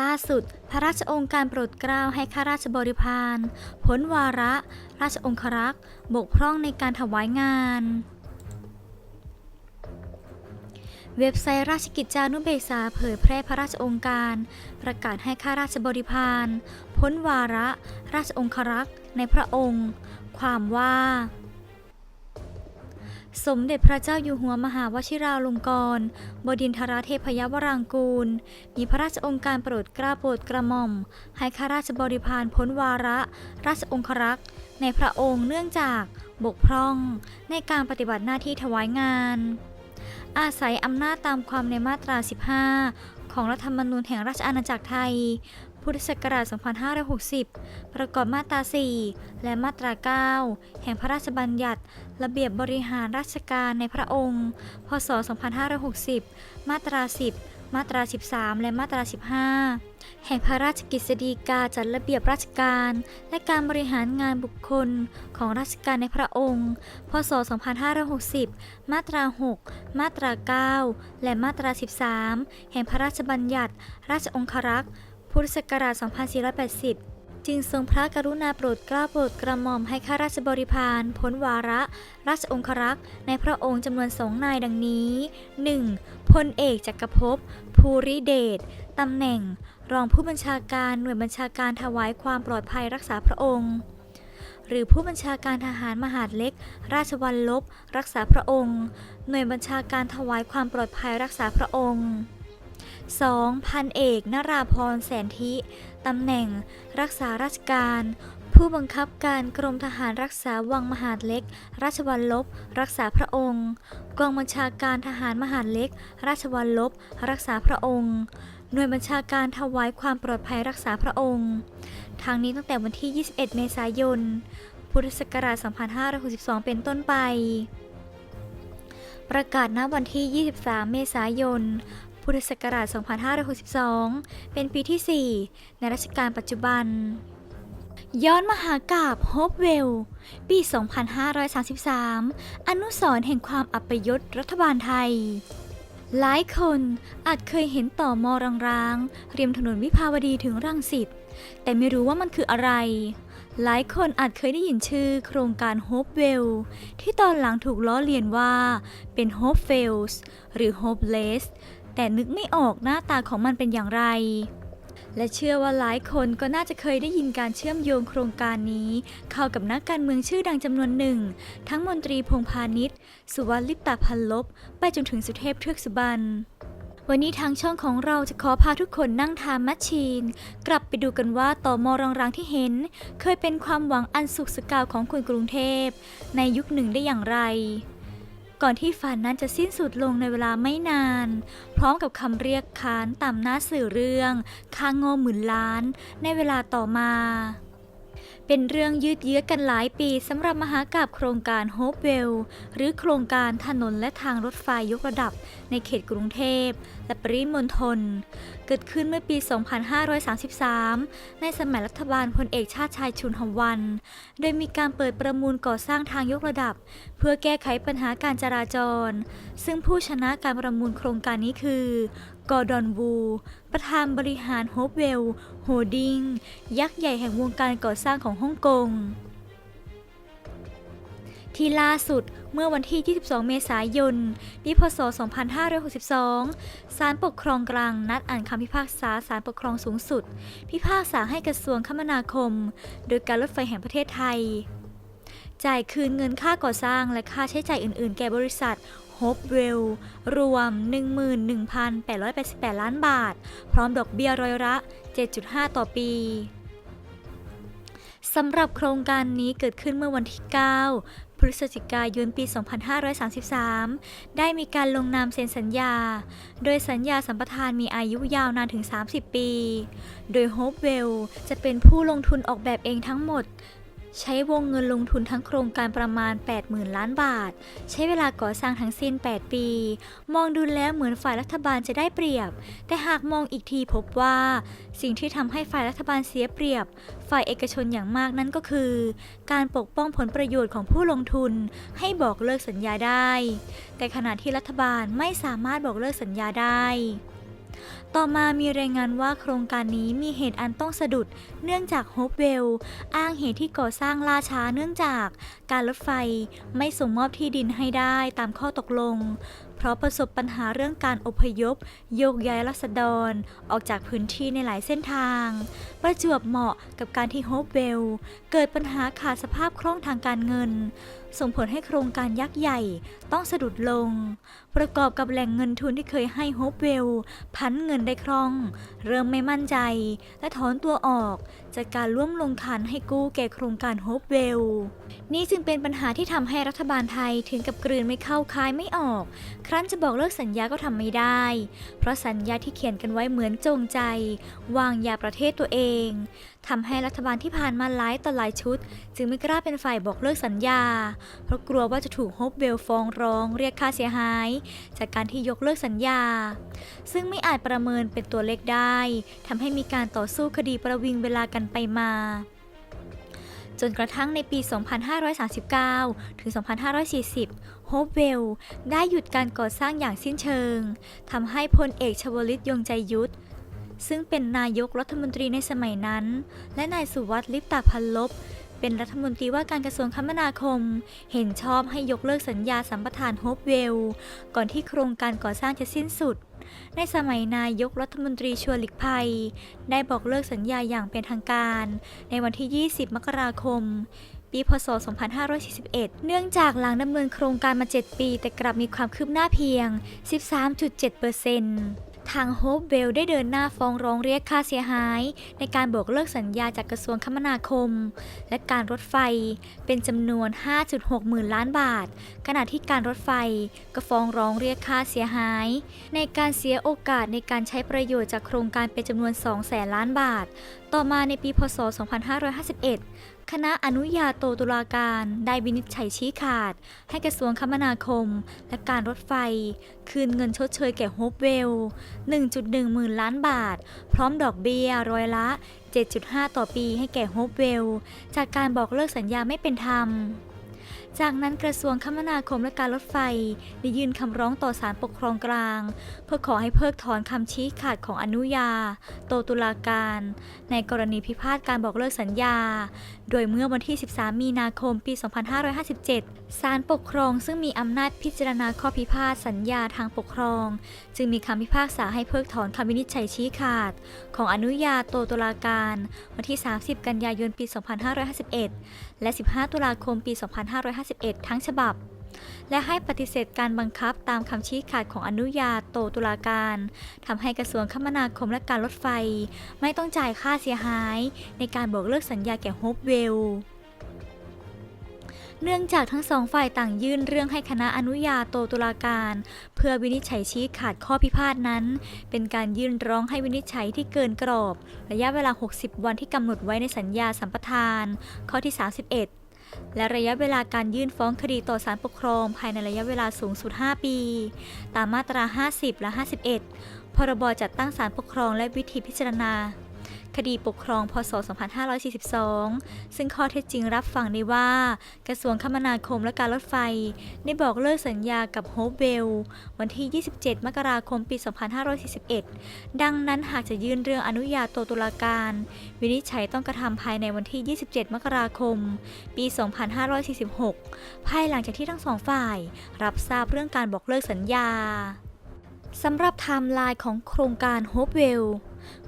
ล่าสุด พระราชองค์การโปรดเกล้าให้ข้าราชบริพารพ้นวาระ ราชองครักษ์บกพร่องในการถวายงาน เว็บไซต์ราชกิจจานุเบกษาเผยแพร่พระราชองค์การ ประกาศให้ข้าราชบริพารพ้นวาระ ราชองครักษ์ในพระองค์ ความว่า สมเด็จพระเจ้าอยู่หัวมหาวชิราลงกรณบดินทรเทพยวรางกูล มีพระราชองค์การโปรดกล้าโปรดกระหม่อม ให้ข้าราชบริพารพ้นวาระ ราชองครักษ์ ในพระองค์เนื่องจากบกพร่องในการปฏิบัติหน้าที่ถวายงาน อาศัยอำนาจตามความในมาตรา 15 ของรัฐธรรมนูญแห่งราชอาณาจักรไทย พุทธศักราช 2560 ประกอบมาตรา 4 และมาตรา 9 แห่งพระราชบัญญัติ ระเบียบบริหารราชการในพระองค์ พศ 2560 มาตรา 10 มาตรา 13 และมาตรา 15 แห่งพระราชกฤษฎีกาจัดระเบียบราชการ และการบริหารงานบุคคลของราชการในพระองค์ พศ 2560 มาตรา 6 มาตรา 9 และมาตรา 13 แห่งพระราชบัญญัติ ราชองครักษ์ พุทธศักราช 2480 จึงทรงพระกรุณาโปรดเกล้าโปรดกระหม่อมให้ข้าราชบริพารพ้นวาระ ราชองครักษ์ในพระองค์จำนวนสองนายดังนี้ 1. พลเอกจักรภพภูริเดชตำแหน่ง รองผู้บัญชาการหน่วยบัญชาการถวายความปลอดภัยรักษาพระองค์หรือผู้บัญชาการทหารมหาดเล็ก ราชวัลลบ รักษาพระองค์ หน่วยบัญชาการถวายความปลอดภัยรักษาพระองค์ 2. พันเอกนราพรแสนทิตำแหน่ง รักษาราชการ ผู้บังคับการกรมทหารรักษาวังมหาดเล็ก ราชวัลลบ รักษาพระองค์ กองบัญชาการทหารมหาดเล็ก ราชวัลลบ รักษาพระองค์ หน่วยบัญชาการถวายความปลอดภัยรักษาพระองค์ ทางนี้ตั้งแต่วันที่ 21 เมษายน พุทธศักราช 2562 เป็นต้นไปประกาศณวันที่ 23 เมษายน พุทธศักราช 2562 เป็นปีที่ 4 ในรัชกาลปัจจุบัน ย้อนมหากาบโฮปเวล ปี 2533 อนุสรแห่งความอัปยศรัฐบาลไทย หลายคนอาจเคยเห็นต่อมอร้างๆริมถนนวิภาวดีถึงรังสิต แต่ไม่รู้ว่ามันคืออะไรหลายคนอาจเคยได้ยินชื่อโครงการ Hopewell ที่ตอนหลังถูกล้อเลียนว่าเป็น Hopefels หรือ Hopeless แต่นึกไม่ออกหน้าตาของมันเป็นอย่างไร และเชื่อว่าหลายคนก็น่าจะเคยได้ยินการเชื่อมโยงโครงการนี้ เข้ากับนักการเมืองชื่อดังจำนวนหนึ่ง ทั้งมนตรีพงพาณิชย์สุวรรณลิปตาพันลบ ไปจนถึงสุเทพเทือกสุบรรณวันนี้ทางช่องของเราจะขอพาทุกคนนั่งทามแมชชีน กลับไปดูกันว่าต่อมอรางๆที่เห็น เคยเป็นความหวังอันสุขสกาวของคนกรุงเทพ ในยุคหนึ่งได้อย่างไร ก่อนที่ฝันนั้นจะสิ้นสุดลงในเวลาไม่นาน พร้อมกับคำเรียกค้านตามหน้าสื่อเรื่องคางโง่หมื่นล้านในเวลาต่อมา เป็นเรื่องยืดเยื้อกันหลายปีสำหรับมหากาบโครงการโฮปเวลหรือโครงการถนนและทางรถไฟยกระดับในเขตกรุงเทพ และปริมณฑลเกิดขึ้นเมื่อปี 2533 ในสมัยรัฐบาลพลเอกชาติชายชุนหวัน โดยมีการเปิดประมูลก่อสร้างทางยกระดับ เพื่อแก้ไขปัญหาการจราจร ซึ่งผู้ชนะการประมูลโครงการนี้คือ กอร์ดอนวู ประธานบริหารโฮปเวลโฮดิงยักษ์ใหญ่แห่งวงการก่อสร้างของฮ่องกง ที่ล่าสุดเมื่อวันที่ 22 เมษายนปีพศ 2562 ศาลปกครองกลางนัดอ่านคำพิพากษาศาลปกครองสูงสุด พิพากษาให้กระทรวงคมนาคม โดยการรถไฟแห่งประเทศไทยจ่ายคืนเงินค่าก่อสร้างและค่าใช้จ่ายอื่น ๆ แก่บริษัท h o p e w e l l รวม 11,888 ล้านบาท พร้อมดอกเบี้ยร้อยละ 7.5 ต่อปีสำหรับโครงการนี้เกิดขึ้นเมื่อวันที่ 9 พฤศจิกายนปี 2533 ได้มีการลงนามเซ็นสัญญา โดยสัญญาสัมปทานมีอายุยาวนานถึง 30 ปี โดย Hopewell จะเป็นผู้ลงทุนออกแบบเองทั้งหมด ใช้วงเงินลงทุนทั้งโครงการประมาณ 80,000 ล้านบาท ใช้เวลาก่อสร้างทั้งสิ้น 8 ปี มองดูแล้วเหมือนฝ่ายรัฐบาลจะได้เปรียบ แต่หากมองอีกทีพบว่า สิ่งที่ทำให้ฝ่ายรัฐบาลเสียเปรียบ ฝ่ายเอกชนอย่างมากนั่นก็คือ การปกป้องผลประโยชน์ของผู้ลงทุน ให้บอกเลิกสัญญาได้ แต่ขณะที่รัฐบาลไม่สามารถบอกเลิกสัญญาได้ ต่อมามีรายงานว่าโครงการนี้มีเหตุอันต้องสะดุด เนื่องจากโฮปเวลอ้างเหตุที่ก่อสร้างล่าช้าเนื่องจากการรถไฟไม่ส่งมอบที่ดินให้ได้ตามข้อตกลง เพราะประสบปัญหาเรื่องการอพยพ โยกย้ายรัษฎร ออกจากพื้นที่ในหลายเส้นทาง ประจวบเหมาะกับการที่โฮปเวลเกิดปัญหาขาดสภาพคล่องทางการเงินส่งผลให้โครงการยักษ์ใหญ่ต้องสะดุดลง ประกอบกับแหล่งเงินทุนที่เคยให้โฮปเวลพันเงินได้คล่อง เริ่มไม่มั่นใจ และถอนตัวออกจากการร่วมลงขันให้กู้แก่โครงการโฮปเวลนี่จึงเป็นปัญหาที่ทำให้รัฐบาลไทยถึงกับกลืนไม่เข้าคายไม่ออก ครั้นจะบอกเลิกสัญญาก็ทำไม่ได้ เพราะสัญญาที่เขียนกันไว้เหมือนจงใจ วางยาประเทศตัวเอง ทำให้รัฐบาลที่ผ่านมาหลายต่อหลายชุด จึงไม่กล้าเป็นฝ่ายบอกเลิกสัญญา เพราะกลัวว่าจะถูกโฮปเวลฟ้องร้อง เรียกค่าเสียหาย จากการที่ยกเลิกสัญญา ซึ่งไม่อาจประเมินเป็นตัวเลขได้ทำให้มีการต่อสู้คดีประวิงเวลากันไปมาจนกระทั่งในปี 2539 ถึง 2540 โฮปเวล ได้หยุดการก่อสร้างอย่างสิ้นเชิง ทำให้พลเอกชวลิตยงใจยุทธ ซึ่งเป็นนายกรัฐมนตรีในสมัยนั้น และนายสุวัสดิ์ลิปตาพันลบ เป็นรัฐมนตรีว่าการกระทรวงคมนาคม เห็นชอบให้ยกเลิกสัญญาสัมปทานโฮปเวล ก่อนที่โครงการก่อสร้างจะสิ้นสุด ในสมัยนายกรัฐมนตรีชวร์หลิกภัย ได้บอกเลิกสัญญาอย่างเป็นทางการ ในวันที่ 20 มกราคมปีพศ 2541 เนื่องจากหลังดำเนินโครงการมา 7 ปี แต่กลับมีความคืบหน้าเพียง 13.7% ทางโฮปเวลได้เดินหน้าฟ้องร้องเรียกค่าเสียหาย ในการบอกเลิกสัญญาจากกระทรวงคมนาคม และการรถไฟเป็นจำนวน 5.6 หมื่นล้านบาท ขณะที่การรถไฟก็ฟ้องร้องเรียกค่าเสียหาย ในการเสียโอกาสในการใช้ประโยชน์จากโครงการเป็นจำนวน2แสนล้านบาท ต่อมาในปีพศ 2551 คณะอนุญาโตตุลาการได้วินิจฉัยชี้ขาด ให้กระทรวงคมนาคม และการรถไฟ คืนเงินชดเชยแก่โฮปเวล 1.1 หมื่นล้านบาท พร้อมดอกเบี้ยร้อยละ 7.5 ต่อปีให้แก่โฮปเวล จากการบอกเลิกสัญญาไม่เป็นธรรม จากนั้นกระทรวงคมนาคมและการรถไฟ ได้ยื่นคำร้องต่อศาลปกครองกลาง เพื่อขอให้เพิกถอนคำชี้ขาดของอนุญา โตตุลาการ ในกรณีพิพาทการบอกเลิกสัญญา โดยเมื่อวันที่ 13 มีนาคม ปี 2557 ศาลปกครองซึ่งมีอำนาจพิจารณาข้อพิพาทสัญญาทางปกครอง จึงมีคำพิพากษาให้เพิกถอนคำวินิจฉัยชี้ขาด ของอนุญาโตตุลาการ วันที่ 30 กันยายน ปี 2551 และ 15 ตุลาคม ปี 25 2551 ทั้งฉบับ และให้ปฏิเสธการบังคับตามคำชี้ขาดของอนุญาโตตุลาการทำให้กระทรวงคมนาคมและการรถไฟ ไม่ต้องจ่ายค่าเสียหาย ในการบอกเลิกสัญญาแก่โฮปเวลเนื่องจากทั้งสองฝ่ายต่างยื่นเรื่องให้คณะอนุญาโตตุลาการ เพื่อวินิจฉัยชี้ขาดข้อพิพาทนั้น เป็นการยื่นร้องให้วินิจฉัยที่เกินกรอบ ระยะเวลา 60 วันที่กำหนดไว้ในสัญญาสัมปทาน ข้อที่ 31 และระยะเวลาการยื่นฟ้องคดีต่อศาลปกครอง ภายในระยะเวลาสูงสุด 5 ปี ตามมาตรา 50 และ 51 พรบจัดตั้งศาลปกครองและวิธีพิจารณา คดีปกครอง พศ 2542 ซึ่งข้อเท็จจริงรับฟังได้ว่า กระทรวงคมนาคมและการรถไฟ ได้บอกเลิกสัญญากับโฮปเวลวันที่ 27 มกราคม ปี 2541 ดังนั้นหากจะยื่นเรื่องอนุญาโตตุลาการ วินิจฉัยต้องกระทำภายในวันที่ 27 มกราคม ปี 2546 ภายหลังจากที่ทั้งสองฝ่าย รับทราบเรื่องการบอกเลิกสัญญาสำหรับไทม์ไลน์ของโครงการโฮปเวล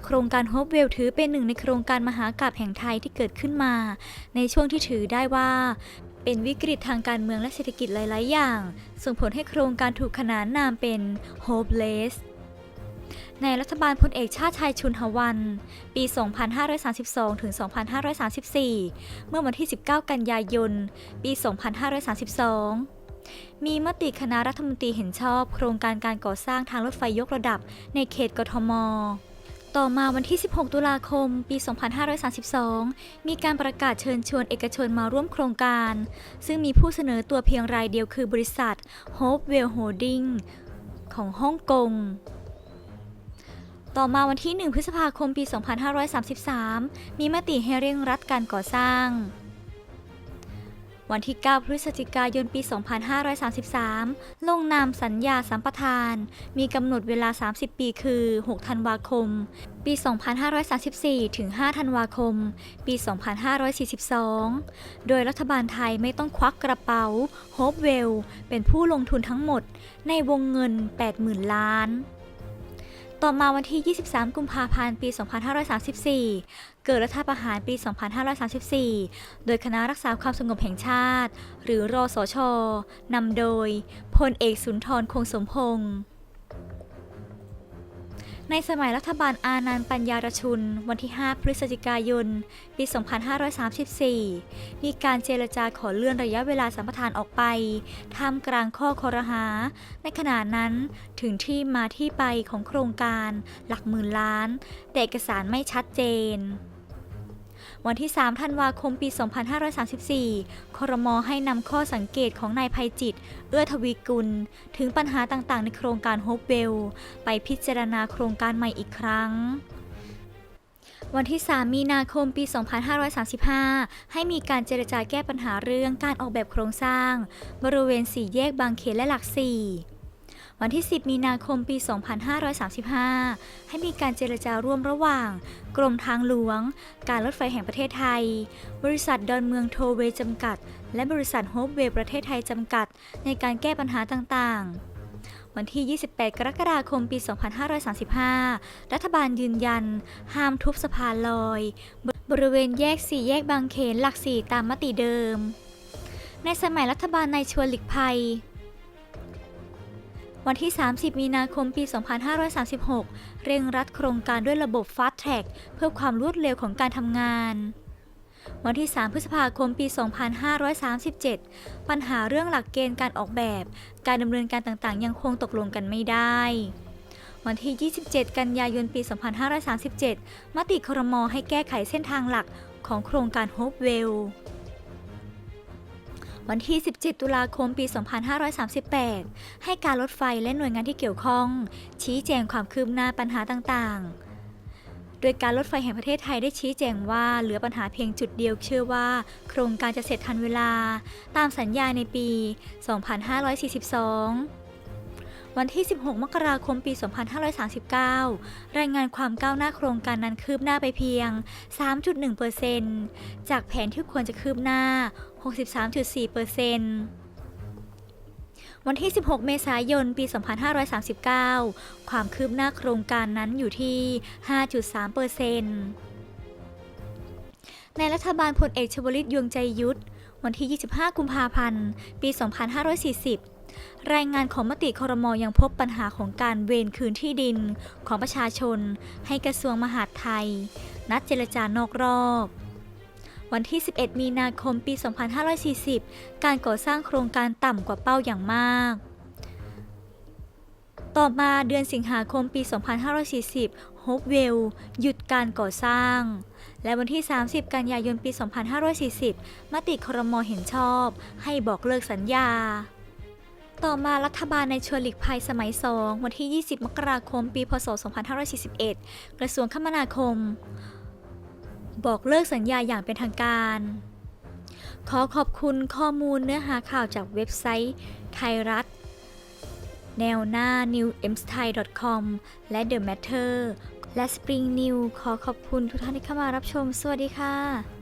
โครงการโฮปเวลถือเป็นหนึ่งในโครงการมหากาพย์แห่งไทยที่เกิดขึ้นมา ในช่วงที่ถือได้ว่า เป็นวิกฤตทางการเมืองและเศรษฐกิจหลาย ๆ อย่าง ส่งผลให้โครงการถูกขนานนามเป็น Hopeless ในรัฐบาลพลเอกชาติชายชุนหวัน ปี 2532 ถึง 2534 เมื่อวันที่ 19 กันยายน ปี 2532 มีมติคณะรัฐมนตรีเห็นชอบ โครงการการก่อสร้างทางรถไฟยกระดับในเขตกทม ต่อมาวันที่ 16 ตุลาคม ปี 2532 มีการประกาศเชิญชวนเอกชนมาร่วมโครงการ ซึ่งมีผู้เสนอตัวเพียงรายเดียวคือบริษัท Hopewell Holding ของฮ่องกง ต่อมาวันที่ 1 พฤษภาคม ปี 2533 มีมติให้เร่งรัดการก่อสร้าง วันที่ 9 พฤศจิกายนปี 2533 ลงนามสัญญาสัมปทาน มีกำหนดเวลา 30 ปีคือ 6 ธันวาคม ปี 2534 ถึง 5 ธันวาคม ปี 2542 โดยรัฐบาลไทยไม่ต้องควักกระเป๋าโฮปเวลเป็นผู้ลงทุนทั้งหมดในวงเงิน 80,000 ล้าน ต่อมาวันที่ 23 กุมภาพันธ์ ปี 2534 เกิดรัฐประหารปี 2534 โดยคณะรักษาความสงบแห่งชาติ หรือรอสชนำโดยพลเอกสุนทรคงสมพงษ์ ในสมัยรัฐบาลอานันต์ปัญญารชุน วันที่ 5 พฤศจิกายน ปี 2534 มีการเจรจาขอเลื่อนระยะเวลาสัมปทานออกไปท่ามกลางข้อคอรหา ในขณะนั้นถึงที่มาที่ไปของโครงการหลักหมื่นล้าน แต่เอกสารไม่ชัดเจน วันที่ 3 ธันวาคมปี 2534 ครมให้นำข้อสังเกตของนายภัยจิต เอื้อทวีกุล ถึงปัญหาต่างๆ ในโครงการโฮปเวล ไปพิจารณาโครงการใหม่อีกครั้งวันที่ 3 มีนาคม ปี 2535 ให้มีการเจรจาแก้ปัญหาเรื่องการออกแบบโครงสร้าง บริเวณสี่แยกบางเขนและหลักสี่ วันที่ 10 มีนาคมปี 2535 ให้มีการเจรจาร่วมระหว่าง กรมทางหลวง การรถไฟแห่งประเทศไทย บริษัทดอนเมืองโทเวจำกัด และบริษัทโฮปเวย์ประเทศไทยจำกัด ในการแก้ปัญหาต่างๆวันที่ 28 กรกฎาคม ปี 2535 รัฐบาลยืนยัน ห้ามทุบสะพานลอย บริเวณแยกสี่แยกบางเขนหลักสี่ตามมติเดิม ในสมัยรัฐบาลนายชวนหลีกภัย วันที่ 30 มีนาคม ปี 2536 เร่งรัดโครงการด้วยระบบ Fast Track เพื่อความรวดเร็วของการทำงาน วันที่ 3 พฤษภาคม ปี 2537 ปัญหาเรื่องหลักเกณฑ์การออกแบบ การดำเนินการต่างๆ ยังคงตกลงกันไม่ได้วันที่ 27 กันยายน ปี 2537 มติครมให้แก้ไขเส้นทางหลักของโครงการโฮปเวล วันที่ 17 ตุลาคมปี 2538 ให้การรถไฟและหน่วยงานที่เกี่ยวข้อง ชี้แจงความคืบหน้าปัญหาต่างๆโดยการรถไฟแห่งประเทศไทยได้ชี้แจงว่าเหลือปัญหาเพียงจุดเดียวเชื่อว่า โครงการจะเสร็จทันเวลา ตามสัญญาในปี 2542 วันที่ 16 มกราคมปี 2539 รายงานความก้าวหน้าโครงการนั้นคืบหน้าไปเพียง 3.1%จากแผนที่ควรจะคืบหน้า 63.4%วันที่ 16 เมษายน ปี 2539 ความคืบหน้าโครงการนั้นอยู่ที่ 5.3%ในรัฐบาลพลเอกชวลิตยวงใจยุทธ วันที่ 25 กุมภาพันธ์ ปี 2540 รายงานของมติครมยังพบปัญหาของการเวรคืนที่ดินของประชาชน ให้กระทรวงมหาดไทย นัดเจรจานอกรอบวันที่ 11 มีนาคม ปี 2540 การก่อสร้างโครงการต่ำกว่าเป้าอย่างมาก ต่อมาเดือนสิงหาคมปี 2540 โฮปเวลหยุดการก่อสร้าง และวันที่ 30 กันยายน ปี 2540 มติครมเห็นชอบ ให้บอกเลิกสัญญา ต่อมารัฐบาลในชวนหลีกภัยสมัย 2 วันที่ 20 มกราคม ปี พศ 2541 กระทรวงคมนาคม บอกเลิกสัญญาอย่างเป็นทางการ ขอขอบคุณข้อมูลเนื้อหาข่าวจากเว็บไซต์ไทยรัฐ แนวหน้า newmsthai.com และ The Matter และ Spring New ขอขอบคุณทุกท่านที่เข้ามารับชม สวัสดีค่ะ